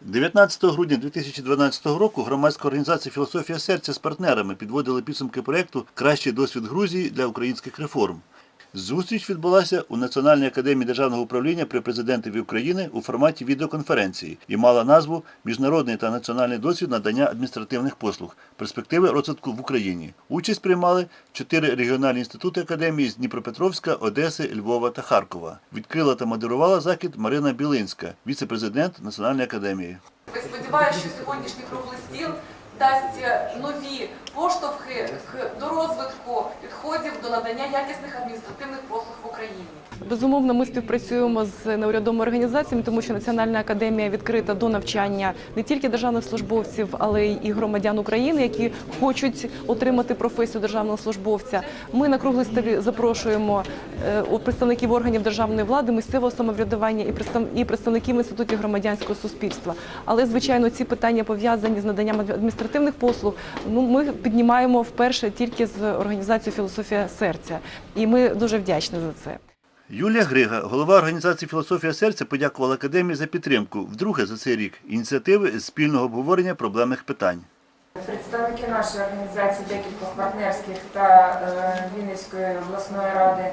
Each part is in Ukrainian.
19 грудня 2012 року громадська організація Філософія серця з партнерами підводили підсумки проєкту Кращий досвід Грузії для українських реформ. Зустріч відбулася у Національній академії державного управління при президентові України у форматі відеоконференції і мала назву Міжнародний та національний досвід надання адміністративних послуг. Перспективи розвитку в Україні. Участь приймали чотири регіональні інститути академії з Дніпропетровська, Одеси, Львова та Харкова. Відкрила та модерувала захід Марина Білинська, віце-президент Національної академії. Сподіваюся, що сьогоднішній круглий стіл дасть нові поштовхи до розвитку підходів до надання якісних адміністративних послуг в Україні. Безумовно, ми співпрацюємо з неурядовими організаціями, тому що Національна академія відкрита до навчання не тільки державних службовців, але й громадян України, які хочуть отримати професію державного службовця. Ми на круглий столі запрошуємо е, представників органів державної влади, місцевого самоврядування і представників інститутів громадянського суспільства. Але звичайно, ці питання пов'язані з наданням адміністративних послуг. Ну ми піднімаємо вперше тільки з організацією філософія серця, і ми дуже вдячні за це. Юлія Грига, голова організації Філософія серця, подякувала академії за підтримку вдруге за цей рік ініціативи з спільного обговорення проблемних питань. Представники нашої організації, декількох партнерських та е, Вінницької обласної ради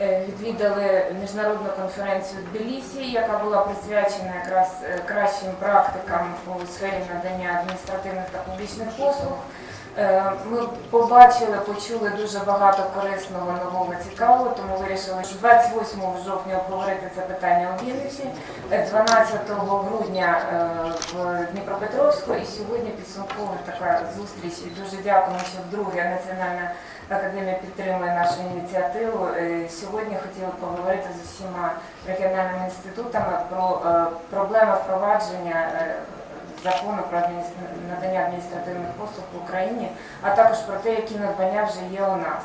е, відвідали міжнародну конференцію в Тбілісі, яка була присвячена якраз е, кращим практикам у сфері надання адміністративних та публічних послуг. Е, Ми побачили, почули дуже багато корисного, нового, цікавого, тому вирішили, що 28 жовтня обговорити це питання у Вінниці, е, 12 грудня е, в Дніпропетровську і сьогодні підсумкова така зустріч. І дуже дякуємо, що вдруге Національна академія підтримує нашу ініціативу. Е, Сьогодні хотіли поговорити з усіма регіональними інститутами про проблеми впровадження закону про надання адміністративних послуг в Україні, а також про те, які надбання вже є у нас.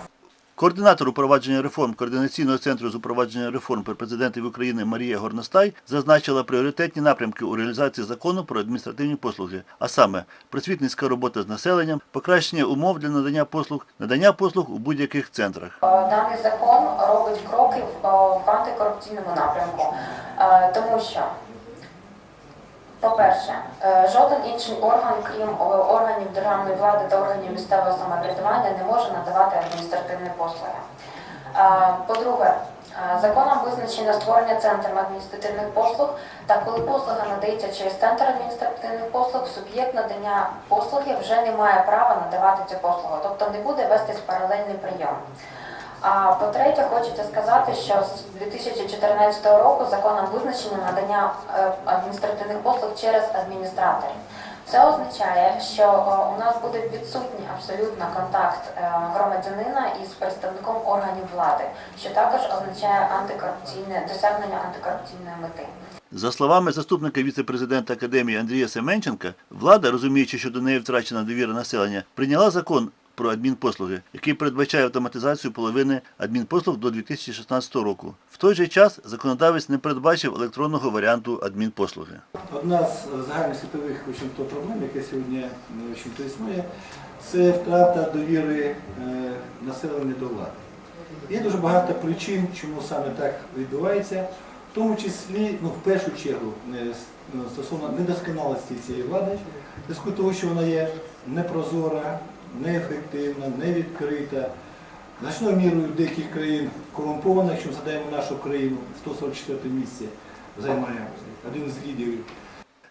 Координатор упровадження реформ Координаційного центру з упровадження реформ при президентові України Марія Горностай зазначила пріоритетні напрямки у реалізації закону про адміністративні послуги, а саме просвітницька робота з населенням, покращення умов для надання послуг, надання послуг у будь-яких центрах. Е, Даний закон робить кроки в, е, антикорупційному напрямку, Е, тому що, по-перше, е, жоден інший орган, крім органів державної влади та органів місцевого самоврядування, не може надавати адміністративні послуги. Е, По-друге, е, законом визначено створення центрів адміністративних послуг, та коли послуга надається через центр адміністративних послуг, суб'єкт надання послуги вже не має права надавати цю послугу, тобто не буде вестись паралельний прийом. А по-третє, хочеться сказати, що з 2014 року законом визначено надання е, адміністративних послуг через адміністраторів. Це означає, що е, у нас буде відсутній абсолютно контакт е, громадянина із представником органів влади, що також означає антикорупційне досягнення антикорупційної мети. За словами заступника віце-президента академії Андрія Семенченка, влада, розуміючи, що до неї втрачена довіра населення, прийняла закон про адмінпослуги, який передбачає автоматизацію половини адмінпослуг до 2016 року. В той же час законодавець не передбачив електронного варіанту адмінпослуги. Одна з загальних світових общем-то, проблем, яка сьогодні е, існує, це втрата довіри е, населення до влади. Є дуже багато причин, чому саме так відбувається, в тому числі, ну, в першу чергу, е, стосовно недосконалості цієї влади, в зв'язку того, що вона є непрозора, неефективна, невідкрита. Значною мірою деяких країн корумпована, якщо ми згадаємо нашу країну, 144 місце займає один з лідерів.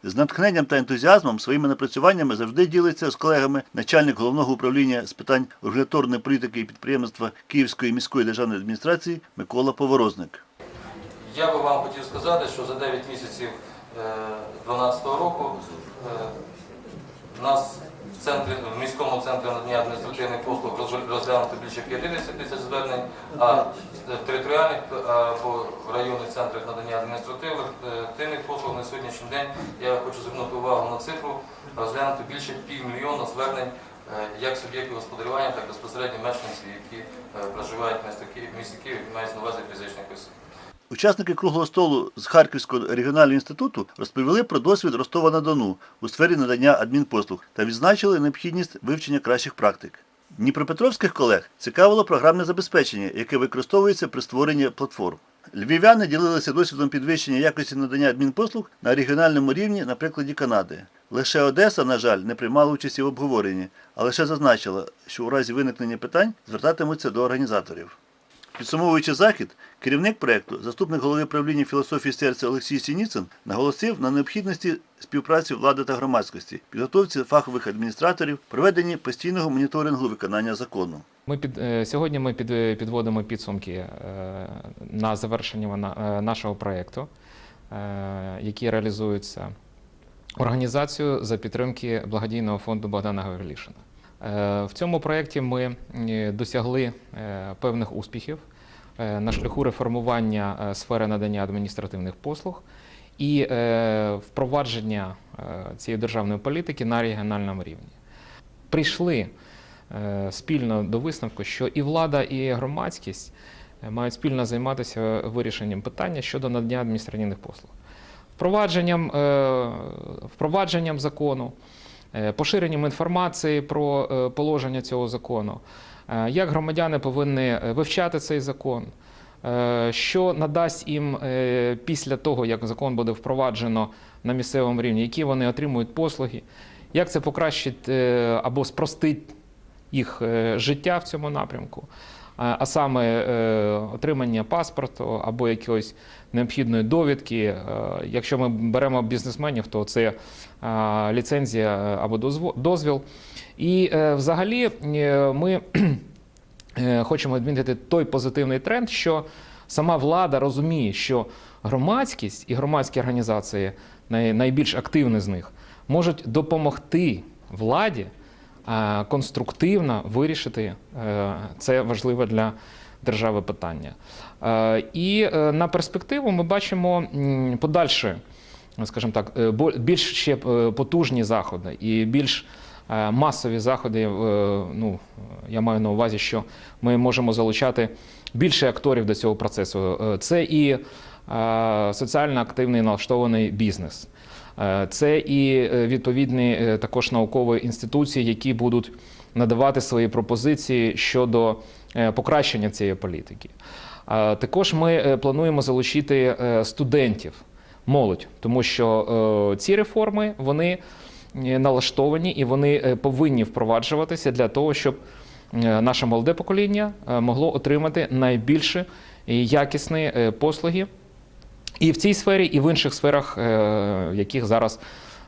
З натхненням та ентузіазмом своїми напрацюваннями завжди ділиться з колегами начальник головного управління з питань регуляторної політики і підприємництва Київської міської державної адміністрації Микола Поворозник. Я би вам хотів сказати, що за 9 місяців 2012 року е, нас в центрі, в міському центрі надання адміністративних послуг розглянуто більше 50 тисяч звернень, а в територіальних е, або в районних центрах надання адміністративних е, послуг на сьогоднішній день я хочу звернути увагу на цифру, розглянути більше півмільйона звернень е, як суб'єктів господарювання, так і безпосередньо мешканців, які проживають в місті Київ, мають на увазі фізичних осіб. Учасники круглого столу з Харківського регіонального інституту розповіли про досвід Ростова-на-Дону у сфері надання адмінпослуг та відзначили необхідність вивчення кращих практик. Дніпропетровських колег цікавило програмне забезпечення, яке використовується при створенні платформ. Львів'яни ділилися досвідом підвищення якості надання адмінпослуг на регіональному рівні на прикладі Канади. Лише Одеса, на жаль, не приймала участі в обговоренні, а лише зазначила, що у разі виникнення питань звертатимуться до організаторів. Підсумовуючи захід, керівник проєкту, заступник голови правління філософії серця Олексій Сініцин, наголосив на необхідності співпраці влади та громадськості, підготовці фахових адміністраторів, проведенні постійного моніторингу виконання закону. Ми під е, сьогодні ми під, підводимо підсумки е, на завершення е, нашого проєкту, е, який реалізується організацією за підтримки благодійного фонду Богдана Гаврилішина. Е, В цьому проєкті ми е, досягли е, певних успіхів на шляху реформування сфери надання адміністративних послуг і впровадження цієї державної політики на регіональному рівні. Прийшли спільно до висновку, що і влада, і громадськість мають спільно займатися вирішенням питання щодо надання адміністративних послуг. Впровадженням, впровадженням закону, поширенням інформації про е, положення цього закону, е, як громадяни повинні е, вивчати цей закон, е, що надасть їм е, після того, як закон буде впроваджено на місцевому рівні, які вони отримують послуги, як це покращить е, або спростить їх е, життя в цьому напрямку, а саме е, отримання паспорту або якоїсь необхідної довідки. Е, Якщо ми беремо бізнесменів, то це ліцензія е, або дозвіл. І взагалі ми хочемо відмітити той позитивний тренд, що сама влада розуміє, що громадськість і громадські організації, найбільш активні з них, можуть допомогти владі конструктивно вирішити е, це важливе для держави питання. Е, І е, на перспективу ми бачимо подальше, скажімо так, е, більш ще е, потужні заходи і більш е, масові заходи. е, Ну, я маю на увазі, що ми можемо залучати більше акторів до цього процесу. Е, Це і е, соціально активний налаштований бізнес. Е, Це і е, відповідні е, також наукові інституції, які будуть надавати свої пропозиції щодо покращення цієї політики. Також ми плануємо залучити студентів, молодь, тому що ці реформи вони налаштовані і вони повинні впроваджуватися для того, щоб наше молоде покоління могло отримати найбільше якісні послуги і в цій сфері, і в інших сферах, е, в яких зараз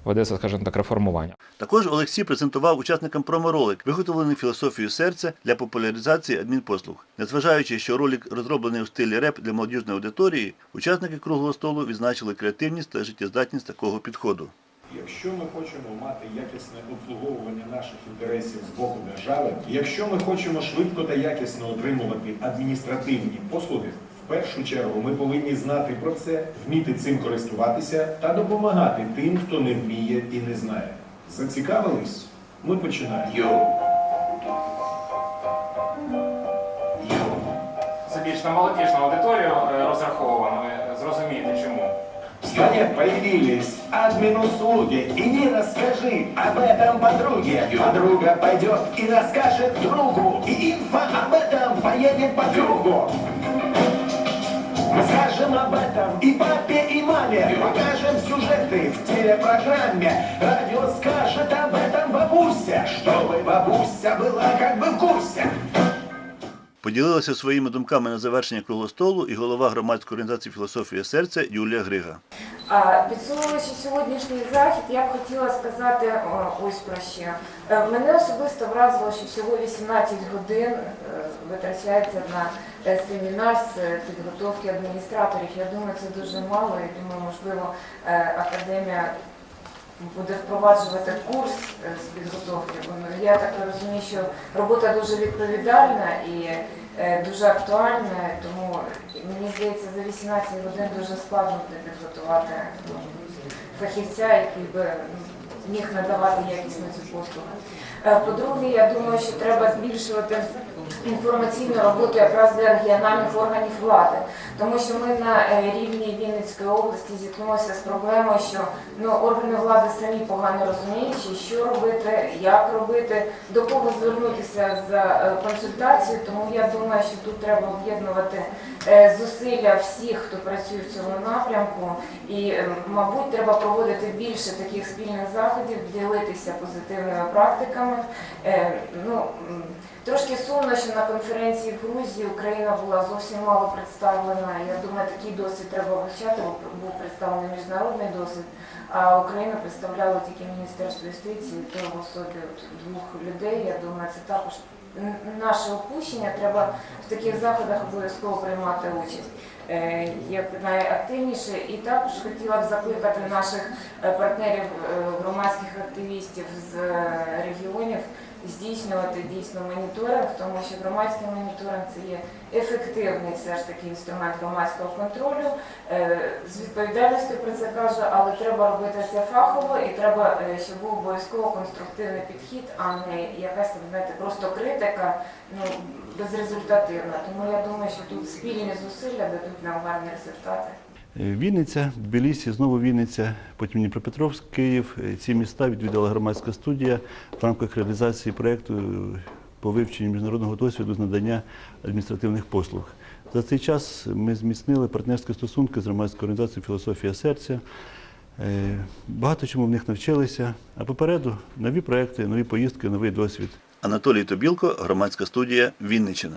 ведеться, скажімо так, реформування. Також Олексій презентував учасникам проморолик, виготовлений філософією серця для популяризації адмінпослуг. Незважаючи, що ролик розроблений у стилі реп для молодіжної аудиторії, учасники круглого столу відзначили креативність та життєздатність такого підходу. Якщо ми хочемо мати якісне обслуговування наших інтересів з боку держави, якщо ми хочемо швидко та якісно отримувати адміністративні послуги, в першу чергу ми повинні знати про це, вміти цим користуватися та допомагати тим, хто не вміє і не знає. Зацікавились? Ми починаємо. Це більш на молодіжну аудиторію е, розраховано. Ви зрозумієте чому. В стране появились админ-услуги. Иди расскажи об этом подруге. Подруга пойдет и расскажет другу. И инфа об этом поедет по кругу. Мы скажем об этом и папе, и маме. Покажем сюжеты в телепрограмме. Радио скажет об этом бабуся, чтобы бабуся была как бы в курсе. Поділилася своїми думками на завершення круглого столу і голова громадської організації філософія серця Юлія Грига. А підсумовуючи сьогоднішній захід, я б хотіла сказати о, ось про що. Е, Мене особисто вразило, що всього 18 годин е, витрачається на е, семінар з е, підготовки адміністраторів. Я думаю, це дуже мало і думаю, можливо, е, академія буде впроваджувати курс е, з підготовки. Я так розумію, що робота дуже відповідальна і е, дуже актуальна, тому мені здається, за 18 годин дуже складно буде підготувати ну, фахівця, який би ну, міг надавати якісну цю послугу. Е, По-друге, я думаю, що треба збільшувати інформаційну роботу якраз для регіональних органів влади. Тому що ми на е, рівні Вінницької області зіткнулися з проблемою, що ну, органи влади самі погано розуміють, що робити, як робити, до кого звернутися за е, консультацією. Тому я думаю, що тут треба об'єднувати е, зусилля всіх, хто працює в цьому напрямку. І, мабуть, треба проводити більше таких спільних заходів, ділитися позитивними практиками. Ну, трошки сумно, що на конференції в Грузії Україна була зовсім мало представлена. Я думаю, такий досвід треба вивчати, був представлений міжнародний досвід. А Україна представляла тільки Міністерство юстиції, то в особі двох людей. Я думаю, це також наше опущення. Треба в таких заходах обов'язково приймати участь. е, Як найактивніше, і також хотіла б закликати наших е, партнерів, е, громадських активістів з регіонів здійснювати дійсно моніторинг, тому що громадський моніторинг це є ефективний все ж таки інструмент громадського контролю. Е, З відповідальністю про це кажу, але треба робити це фахово і треба, е, щоб був обов'язково конструктивний підхід, а не якась там, знаєте, просто критика, ну безрезультативна. Тому я думаю, що тут спільні зусилля дадуть нам гарні результати. Е, Вінниця, Тбілісі, знову Вінниця, потім Дніпропетровськ, Київ. Е, Ці міста відвідала громадська студія в рамках реалізації проєкту е, по вивченню міжнародного досвіду з надання адміністративних послуг. За цей час ми зміцнили партнерські стосунки з громадською організацією Філософія серця. Багато чому в них навчилися. А попереду нові проекти, нові поїздки, новий досвід. Анатолій Тобілко, громадська студія Вінниччина.